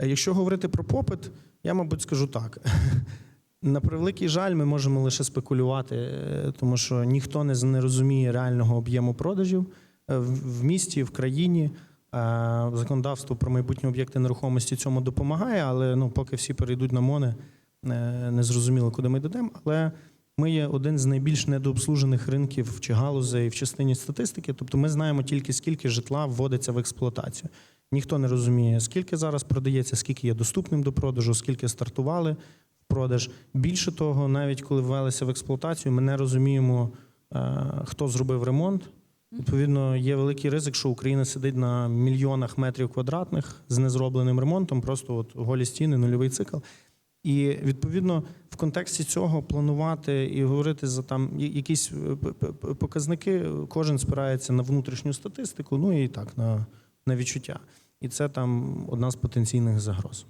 Е, Якщо говорити про попит, я, мабуть, скажу так. На превеликий жаль, ми можемо лише спекулювати, е, тому що ніхто не, розуміє реального об'єму продажів е, в місті, в країні. Законодавство про майбутні об'єкти нерухомості цьому допомагає, але ну, поки всі перейдуть на мони, не зрозуміло, куди ми дійдемо. Але ми є один з найбільш недообслужених ринків чи галузей в частині статистики. Тобто ми знаємо тільки скільки житла вводиться в експлуатацію. Ніхто не розуміє, скільки зараз продається, скільки є доступним до продажу, скільки стартували в продаж. Більше того, навіть коли ввелися в експлуатацію, ми не розуміємо, е, хто зробив ремонт. Відповідно, є великий ризик, що Україна сидить на мільйонах метрів квадратних з незробленим ремонтом, просто от голі стіни, нульовий цикл. І відповідно в контексті цього планувати і говорити за там якісь е, показники, кожен спирається на внутрішню статистику, ну і так на, на відчуття. І це там одна з потенційних загроз.